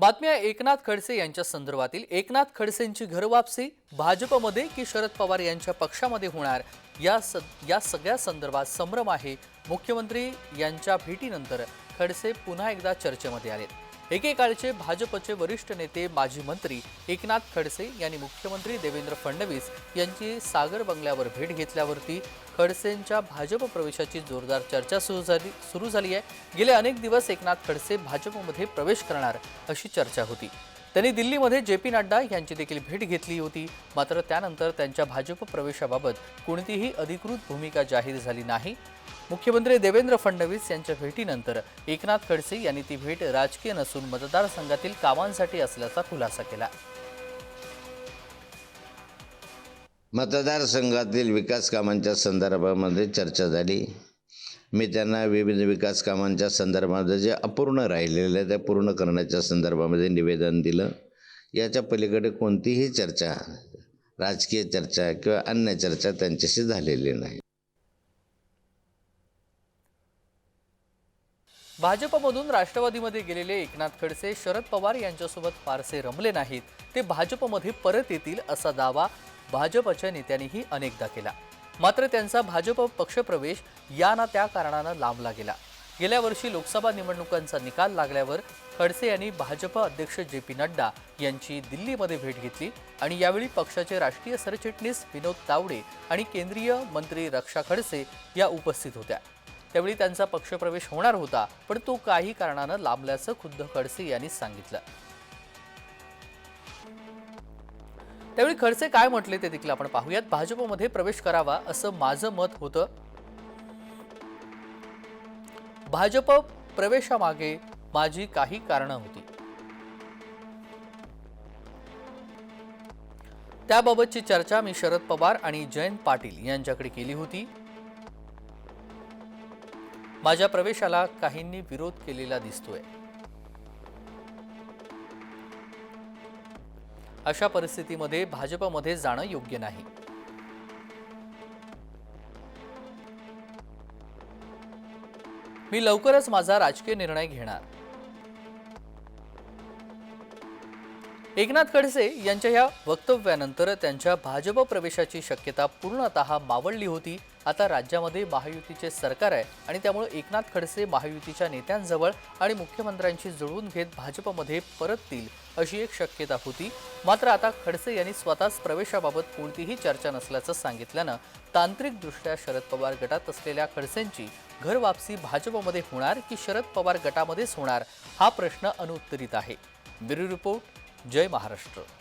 बातम्या एकनाथ खडसे यांच्या संदर्भातील. एकनाथ खडसेंची घरवापसी भाजपमध्ये की शरद पवार यांच्या पक्षामध्ये होणार? या स या सगळ्या संदर्भात संभ्रम आहे. मुख्यमंत्री यांच्या भेटीनंतर खडसे पुन्हा एकदा चर्चेमध्ये आलेत. एकेकाळचे भाजपचे वरिष्ठ नेते माजी मंत्री एकनाथ खडसे यांनी मुख्यमंत्री देवेंद्र फडणवीस यांची सागर बंगल्यावर भेट घेतल्यावरती खडसेंच्या भाजप प्रवेशाची जोरदार चर्चा सुरू झाली सुरू झाली आहे. गेले अनेक दिवस एकनाथ खडसे भाजपमध्ये प्रवेश करणार अशी चर्चा होती. त्यांनी दिल्लीमध्ये जे पी नड्डा यांची देखील भेट घेतली होती. मात्र त्यानंतर त्यांच्या भाजप प्रवेशाबाबत कोणतीही अधिकृत भूमिका जाहीर झाली नाही. मुख्यमंत्री देवेंद्र फडणवीस यांच्या भेटीनंतर एकनाथ खडसे यांनी ती भेट राजकीय नसून मतदारसंघातील कामांसाठी असल्याचा खुलासा केला. मतदारसंघातील विकास कामांच्या संदर्भामध्ये चर्चा झाली. मी त्यांना विविध विकास कामांच्या संदर्भामध्ये जे अपूर्ण राहिलेलं आहे त्या पूर्ण करण्याच्या संदर्भामध्ये निवेदन दिलं. याच्या पलीकडे कोणतीही चर्चा राजकीय चर्चा किंवा अन्य चर्चा त्यांच्याशी झालेली नाही. भाजपमधून राष्ट्रवादीमध्ये गेलेले एकनाथ खडसे शरद पवार यांच्यासोबत फारसे रमले नाहीत. ते भाजपमध्ये परत येतील असा दावा भाजपच्या नेत्यांनीही अनेकदा केला. मात्र त्यांचा भाजप पक्षप्रवेश या ना त्या कारणानं लांबला गेला. गेल्या वर्षी लोकसभा निवडणुकांचा निकाल लागल्यावर खडसे यांनी भाजप अध्यक्ष जे पी नड्डा यांची दिल्लीमध्ये भेट घेतली आणि यावेळी पक्षाचे राष्ट्रीय सरचिटणीस विनोद तावडे आणि केंद्रीय मंत्री रक्षा खडसे या उपस्थित होत्या. त्यावेळी त्यांचा पक्षप्रवेश होणार होता पण तो काही कारणानं लांबल्याचं खुद्द खडसे यांनी सांगितलं. त्यावेळी खडसे काय म्हटले ते देखील आपण पाहूयात. भाजपमध्ये प्रवेश करावा असं माझं मत होतं. भाजप प्रवेशामागे माझी काही कारणं होती. त्याबाबतची चर्चा मी शरद पवार आणि जयंत पाटील यांच्याकडे केली होती. माझ्या प्रवेशाला काहींनी विरोध केलेला दिसतोय. अशा परिस्थितीमध्ये भाजपमध्ये जाणं योग्य नाही. मी लवकरच माझा राजकीय निर्णय घेणार. एकनाथ खडसे यांच्या या वक्तव्यानंतर त्यांच्या भाजप प्रवेशाची शक्यता पूर्णतः मावळली होती. आता राज्यामध्ये महायुतीचे सरकार आहे आणि त्यामुळे एकनाथ खडसे महायुतीच्या नेत्यांजवळ आणि मुख्यमंत्र्यांशी जुळवून घेत भाजपमध्ये परततील अशी एक शक्यता होती. मात्र आता खडसे यांनी स्वतःच प्रवेशाबाबत कोणतीही चर्चा नसल्याचं सांगितल्यानं तांत्रिकदृष्ट्या शरद पवार गटात असलेल्या खडसेंची घर वापसी भाजपमध्ये होणार की शरद पवार गटामध्येच होणार? हा प्रश्न अनुत्तरित आहे. ब्युरो रिपोर्ट जय महाराष्ट्र.